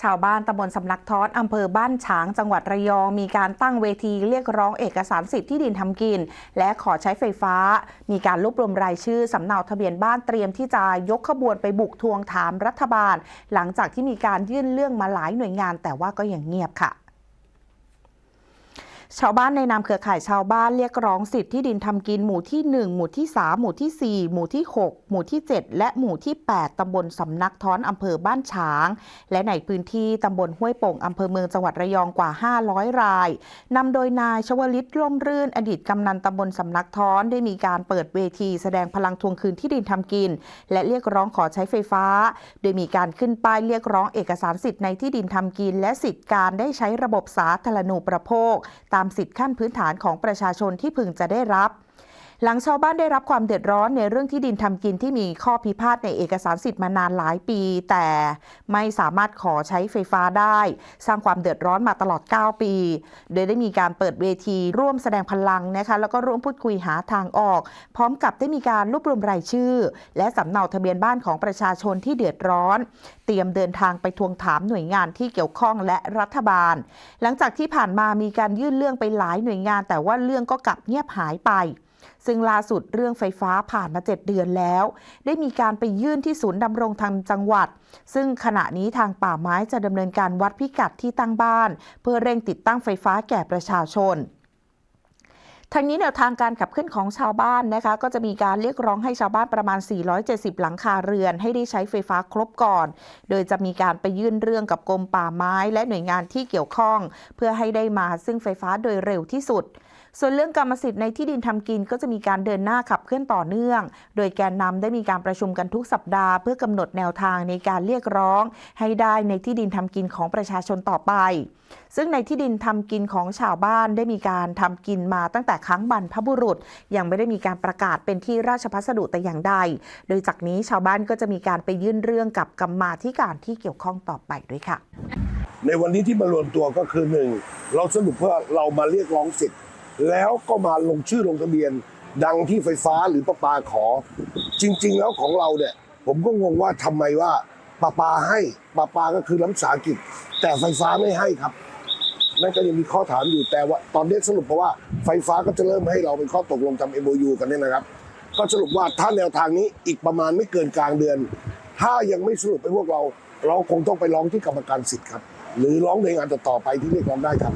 ชาวบ้านตำบลสำนักท้อนอำเภอบ้านฉางจังหวัดระยอง มีการตั้งเวทีเรียกร้องเอกสารสิทธิ์ที่ดินทำกิน และขอใช้ไฟฟ้า มีการรวบรวมรายชื่อสำเนาทะเบียนบ้านเตรียมที่จะยกขบวนไปบุกทวงถามรัฐบาล หลังจากที่มีการยื่นเรื่องมาหลายหน่วยงานแต่ว่าก็ยังเงียบค่ะ ชาวบ้านในนามเครือข่ายชาวบ้านเรียกร้องสิทธิที่ดินทำกินหมู่ที่ 1 หมู่ที่ 3 หมู่ทีสี่ 4 หมู่ที่ 6 หมู่ที่ 7 และหมู่ที่ 8ตำบลสำนักท้อนอำเภอบ้านฉาง และในพื้นที่ตำบลห้วยโป่งอำเภอเมืองจังหวัดระยองกว่า 500 รายนำโดยนายชวลิตร่มรื่น อดีตกำนันตำบลสำนักท้อนได้มีการเปิดเวทีแสดงพลังทวงคืนที่ดินทำกิน และเรียกร้องขอใช้ไฟฟ้า โดยมีการขึ้นป้ายเรียกร้องเอกสารสิทธิ์ในที่ดินทำกิน และสิทธิการได้ใช้ระบบสาธารณูปโภคตามสิทธิขั้นพื้นฐานของประชาชนที่พึงจะได้รับ หลังชาวบ้านได้รับความเดือดร้อนในเรื่องที่ดินทำกินที่มีข้อพิพาทในเอกสารสิทธิ์มานานหลายปี แต่ไม่สามารถขอใช้ไฟฟ้าได้ สร้างความเดือดร้อนมาตลอด 9 ปี โดยได้มีการเปิดเวทีร่วมแสดงพลังนะคะแล้วก็ร่วมพูดคุยหาทางออก พร้อมกับได้มีการรวบรวมรายชื่อ และสำเนาทะเบียนบ้านของประชาชนที่เดือดร้อน เตรียมเดินทางไปทวงถามหน่วยงานที่เกี่ยวข้องและรัฐบาล หลังจากที่ผ่านมามีการยื่นเรื่องไปหลายหน่วยงาน แต่ว่าเรื่องก็กลับเงียบหายไป ซึ่งล่าสุดเรื่องไฟฟ้าผ่านมา 7 เดือนแล้ว ได้มีการไปยื่นที่ศูนย์ดำรงธรรมจังหวัด ซึ่งขณะนี้ทางป่าไม้จะดำเนินการวัดพิกัดที่ตั้งบ้าน เพื่อเร่งติดตั้งไฟฟ้าแก่ประชาชนทางนี้แนวทางการขับเคลื่อนของชาวบ้านนะคะ ก็จะมีการเรียกร้องให้ชาวบ้านประมาณ 470 หลังคาเรือน ให้ได้ใช้ไฟฟ้าครบก่อน โดยจะมีการไปยื่นเรื่องกับกรมป่าไม้ และหน่วยงานที่เกี่ยวข้อง เพื่อให้ได้มาซึ่งไฟฟ้าโดยเร็วที่สุด ส่วนเรื่องกรรมสิทธิ์ในที่ดินทำกินก็จะมีการเดินหน้าขับเคลื่อนต่อเนื่อง โดยแกนนำได้มีการประชุมกันทุกสัปดาห์ เพื่อกำหนดแนวทางในการเรียกร้อง ให้ได้ในที่ดินทำกินของประชาชนต่อไป ซึ่งในที่ดินทำกินของชาวบ้านได้มีการทำกินมาตั้งแต่ครั้งบรรพบุรุษ ยังไม่ได้มีการประกาศเป็นที่ราชพัสดุแต่อย่างใด โดยจากนี้ชาวบ้านก็จะมีการไปยื่นเรื่องกับกรรมาธิการที่เกี่ยวข้องต่อไปด้วยค่ะ ในวันนี้ที่มารวมตัวก็คือหนึ่งเราสรุปเพื่อเรามาเรียกร้องสิทธิ แล้วก็มาลงชื่อลงทะเบียน ดังที่ไฟฟ้าหรือประปาขอ จริง ๆ แล้วของเราเนี่ย ผมก็งงว่าทำไมว่าประปาให้ประปาก็คือรัฐสาหกิจ แต่ไฟฟ้าไม่ให้ครับนั่นก็ยังมีข้อถามอยู่แต่ว่าตอนนี้สรุปเพราะว่าไฟฟ้าก็จะเริ่มให้เราเป็นข้อตกลงทำ MOU กันเนี่ยนะครับ ก็สรุปว่าถ้าแนวทางนี้อีกประมาณไม่เกินกลางเดือน ถ้ายังไม่สรุปไปพวกเรา เราคงต้องไปร้องที่กรรมการสิทธิ์ครับ หรือร้องหน่วยงานต่อๆไปที่เรียกร้องได้ครับ